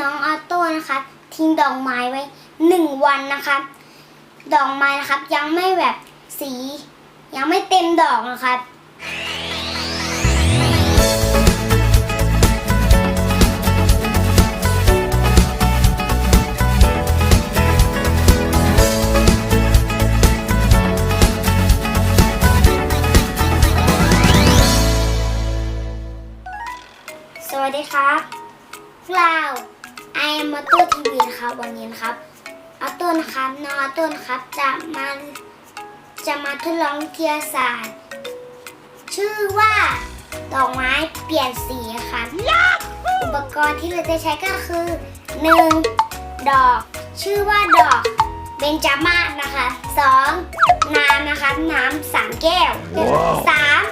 น้องออโต้นะคะทิ้งดอกไม้ไว้หนึ่งวันนะคะดอกไม้นะครับยังไม่แบบสี ยังไม่เต็มดอกนะครับสวัสดีครับพวกเรา ไอแอมมาตัวทีวีนะครับวันนี้นะครับอาตัวนะครับน้องอาตัวนะครับจะมาจะมาทดลองวิทยาศาสตร์ ชื่อว่าดอกไม้เปลี่ยนสีค่ะอุปกรณ์ที่เราจะใช้ก็คือ 1. ดอก ชื่อว่าดอกเบญจมาศนะคะ 2. น้ำนะคะน้ำสามแก้วสาม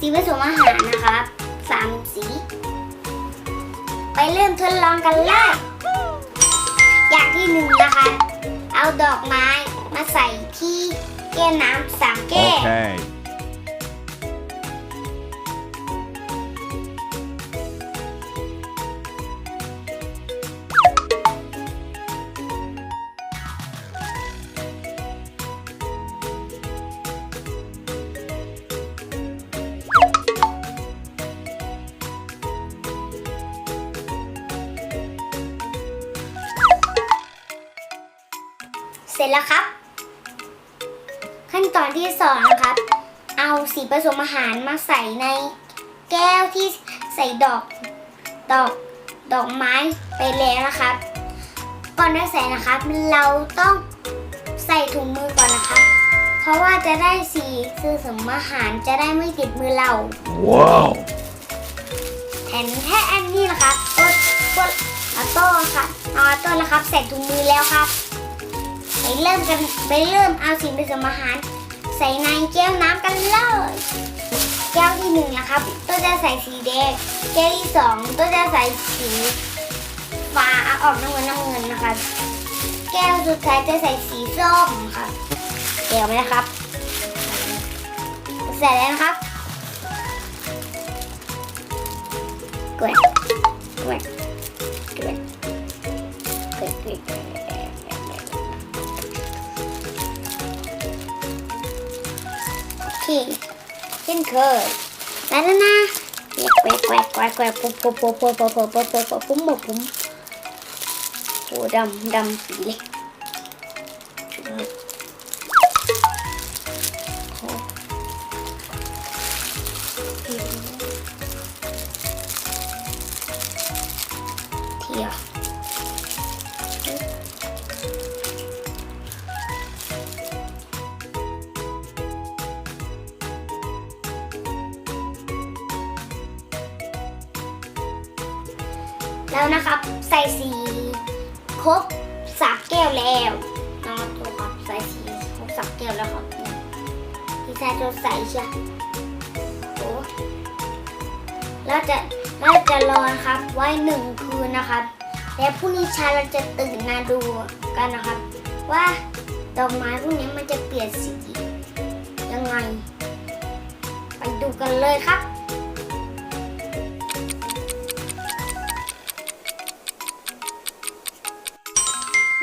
สีผสมอาหารนะครับสามสี ไปเริ่มทดลองกันเลย อย่างที่หนึ่งนะคะ เอาดอกไม้มาใส่ที่แก้วน้ำสามแก้ว Okay. แล้วครับ ขั้นตอนที่สองนะครับ เอาสีผสมอาหารมาใส่ในแก้วที่ใส่ดอกดอกดอกไม้ไปแล้วนะครับ ก่อนจะใส่นะครับ เราต้องใส่ถุงมือก่อนนะครับ เพราะว่าจะได้สีผสมอาหารจะได้ไม่ติดมือเรา Wow. แทนแค่อันนี้นะครับต้นต้นออโต้ครับออโต้นะครับใส่ถุงมือแล้วครับ ไปเริ่มกันไปเริ่มเอาสิ่งผสมอาหาร ใส่ในแก้วน้ำกันเลยแก้วที่หนึ่งนะครับต้นจะใส่สีแดงแก้วที่สองต้นจะใส่สีฟ้าออกน้ำเงินน้ำเงินนะครับแก้วสุดท้ายจะใส่สีส้มครับเดี๋ยวไหมครับใส่แล้วนะครับกดกดกดกดกด โอเคเช่นเคยแล้วนะแกวกแกวกแกวกแกวกปุ๊บปุ๊บปุ๊บปุ๊บปุ๊บปุ๊บปุ๊บปุ๊บปุ๊บปุ๊บปุ๊บปุ๊บโอ้ดำดำปีเลยโอ้เที่ยว แล้วนะครับ ใส่สีครบสามแก้วแล้วน้องตัวครับใส่สีครบสามแก้วแล้วครับเนี่ยพี่ชายจะใส่ใช่โอ้แล้วจะแล้วจะรอนะครับไว้หนึ่งคืนนะครับ และพรุ่งนี้เช้าเราจะตื่นมาดูกันนะครับ ว่าดอกไม้พวกนี้มันจะเปลี่ยนสียังไง ไปดูกันเลยครับ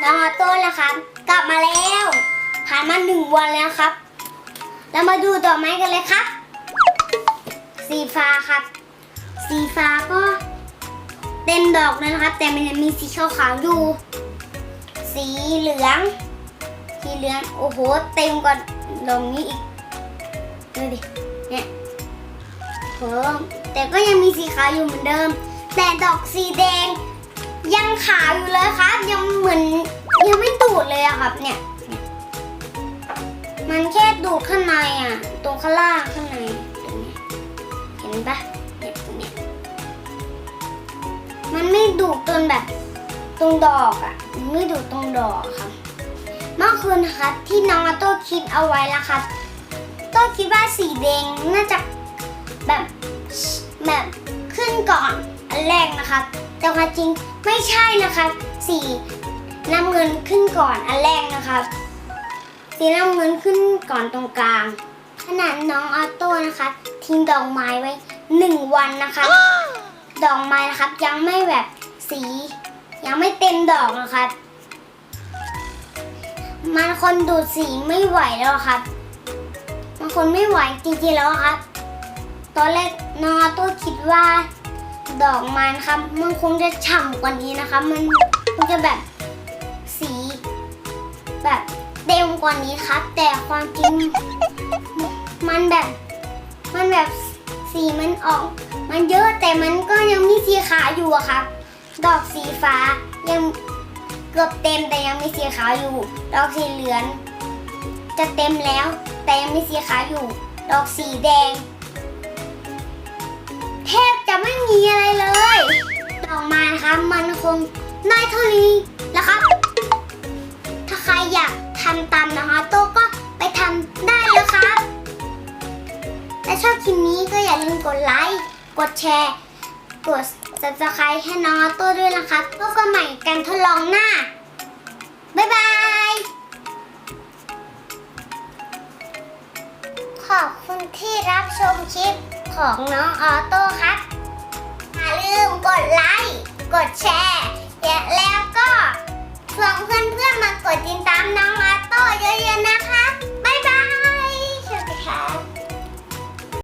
น้องออโต้แล้วครับ กลับมาแล้วผ่านมาหนึ่งวันแล้วครับ เรามาดูดอกไม้กันเลยครับ สีฟ้าครับ สีฟ้าก็เต็มดอกเลยนะครับ แต่มันยังมีสีขาวๆอยู่ สีเหลือง สีเหลืองโอ้โหเต็มกว่าดอกนี้อีกดูดิเนี่ยโหแต่ก็ยังมีสีขาวอยู่เหมือนเดิม แต่ดอกสีแดงยังขาวอยู่เลยครับ ยังเหมือน ยังไม่ดูดเลยอะครับ เนี่ย มันแค่ดูดข้างในอะตรงข้างล่างข้างในตรงเนี้เห็นปะเนี่ยตรงนี้มันไม่ดูดจนแบบตรงดอกอะมันไม่ดูดตรงดอกครับเมื่อคืนนะครับที่น้องอาโต้คิดเอาไว้แล้วครับโต้คิดว่าสีแดงน่าจะแบบแบบขึ้นก่อนอันแรกนะครับแต่ความจริงไม่ใช่นะครับสี น้ำเงินขึ้นก่อนอันแรกนะครับ สีน้ำเงินขึ้นก่อนตรงกลาง ขนาดน้องออโต้นะคะทิ้งดอกไม้ไว้หนึ่งวันนะคะ ดอกไม้นะครับยังไม่แบบสี ยังไม่เต็มดอกนะครับ มันคนดูดสีไม่ไหวแล้วครับมันคนไม่ไหวจริงๆแล้วครับ ตอนแรกน้องออโต้คิดว่าดอกไมันะครับมันคงจะฉ่ำกว่านี้นะครับมันคงจะแบบ แบบเต็มกว่านี้ครับ แต่ความจริงมันแบบมันแบบสีมันออก มันเยอะแต่มันก็ยังมีสีขาวอยู่อะครับ ดอกสีฟ้ายังเกือบเต็มแต่ยังมีสีขาวอยู่ ดอกสีเหลือง จะเต็มแล้ว แต่ยังมีสีขาวอยู่ ดอกสีแดงแทบจะไม่มีอะไรเลย ดอกไม้นะคะมันคงได้เท่านี้แล้วครับำตามนะคะโต้ก็ไปทำได้แล้วครับและชอบคลิปนี้ก็อย่าลืมกดไลค์ กดแชร์ กด subscribe ให้น้องออโต้ด้วยนะครับพบกันใหม่กันทดลองหน้า บ๊ายบาย ขอบคุณที่รับชมคลิปของน้องออโต้ครับ อย่าลืมกดไลค์ กดแชร์